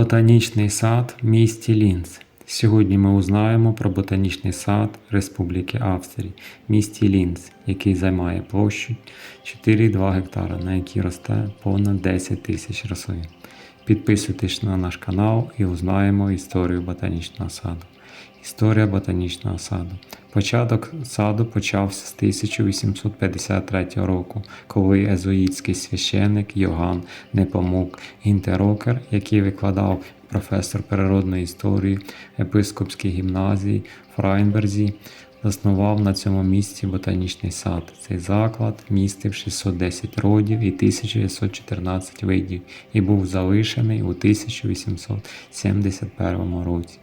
Ботанічний сад в місті Лінц. Сьогодні ми узнаємо про ботанічний сад Республіки Австрії в місті Лінц, який займає площу 4,2 гектара, на якій росте понад 10 тисяч рослин. Підписуйтесь на наш канал і узнаємо історію ботанічного саду. Історія ботанічного саду. Початок саду почався з 1853 року, коли езоїтський священник Йоган Непомук Гінтерокер, який викладав професор природної історії епископській гімназії Фрайнберзі, заснував на цьому місці ботанічний сад. Цей заклад містив 610 родів і 1914 видів і був залишений у 1871 році.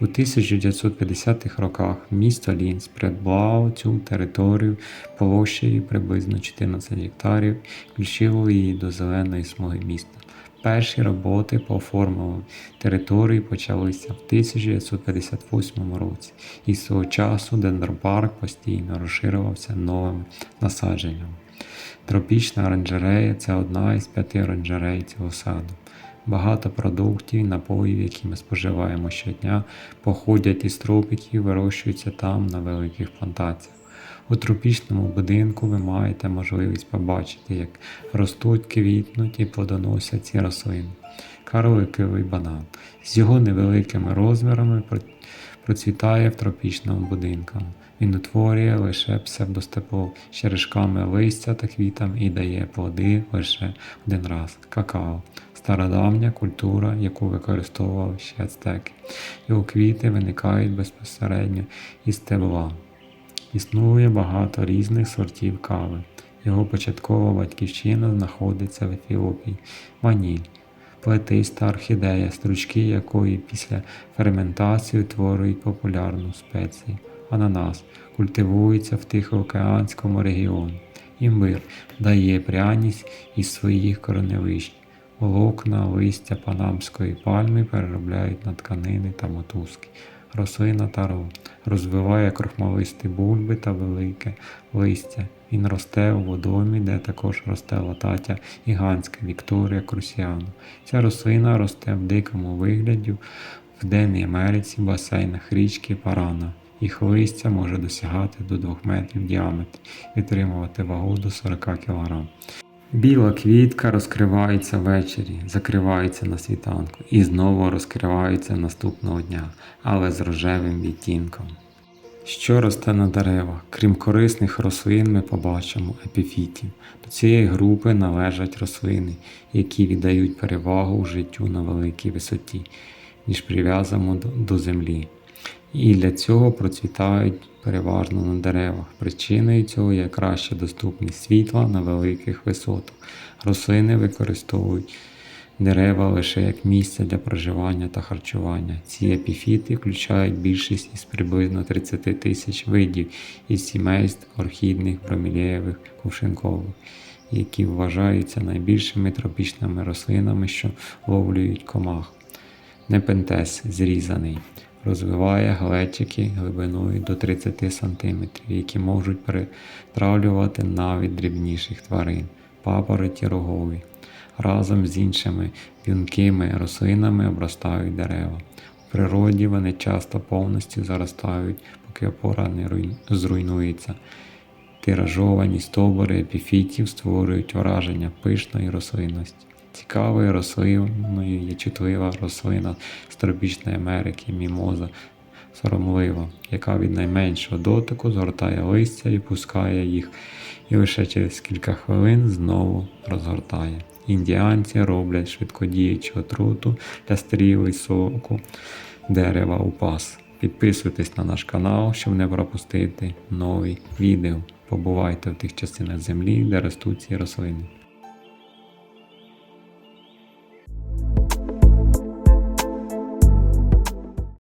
У 1950-х роках місто Лінц придбало цю територію площею приблизно 14 гектарів включило її до зеленої смуги міста. Перші роботи по оформленню території почалися в 1958 році, і з того часу дендропарк постійно розширювався новими насадженнями. Тропічна оранжерея це одна із п'яти оранжерей цього саду. Багато продуктів і напоїв, які ми споживаємо щодня, походять із тропіків, вирощуються там на великих плантаціях. У тропічному будинку ви маєте можливість побачити, як ростуть, квітнуть і плодоносять ці рослини. Карликовий банан з його невеликими розмірами процвітає в тропічному будинку. Він утворює лише псевдостепло з черешками листя та квітами і дає плоди лише один раз. Какао стародавня культура, яку використовували ще ацтеки. Його квіти виникають безпосередньо із стебла. Існує багато різних сортів кави. Його початкова батьківщина знаходиться в Ефіопії. Ваніль плетиста орхідея, стручки якої після ферментації утворюють популярну спецію. Ананас культивується в Тихоокеанському регіоні. Імбир дає пряність із своїх кореневищ. Волокна, листя панамської пальми переробляють на тканини та мотузки. Рослина таро розвиває крохмалисті бульби та велике листя. Він росте у водомі, де також росте лататя гігантська Вікторія Крусіана. Ця рослина росте в дикому вигляді в Денній Америці, басейнах річки Парана. Їх листя може досягати до 2 метрів в діаметрі, витримувати вагу до 40 кг. Біла квітка розкривається ввечері, закривається на світанку і знову розкривається наступного дня, але з рожевим відтінком. Що росте на деревах? Крім корисних рослин, ми побачимо епіфітів. До цієї групи належать рослини, які віддають перевагу життю на великій висоті, ніж прив'язано до- землі. І для цього процвітають переважно на деревах. Причиною цього є краща доступність світла на великих висотах. Рослини використовують дерева лише як місце для проживання та харчування. Ці епіфіти включають більшість із приблизно 30 тисяч видів із сімейств орхідних, бромілєвих, кувшинкових, які вважаються найбільшими тропічними рослинами, що ловлюють комах. Непентес зрізаний. Розвиває глечики глибиною до 30 см, які можуть перетравлювати навіть дрібніших тварин, папороті рогові. Разом з іншими в'юнкими рослинами обростають дерева. У природі вони часто повністю заростають, поки опора не зруйнується. Тиражовані стовбури епіфітів створюють враження пишної рослинності. Цікавою рослиною є чутлива рослина з тропічної Америки мімоза соромлива, яка від найменшого дотику згортає листя і пускає їх, і лише через кілька хвилин знову розгортає. Індіанці роблять швидкодіючу отруту для стріли соку дерева у пас. Підписуйтесь на наш канал, щоб не пропустити нові відео. Побувайте в тих частинах землі, де ростуть ці рослини.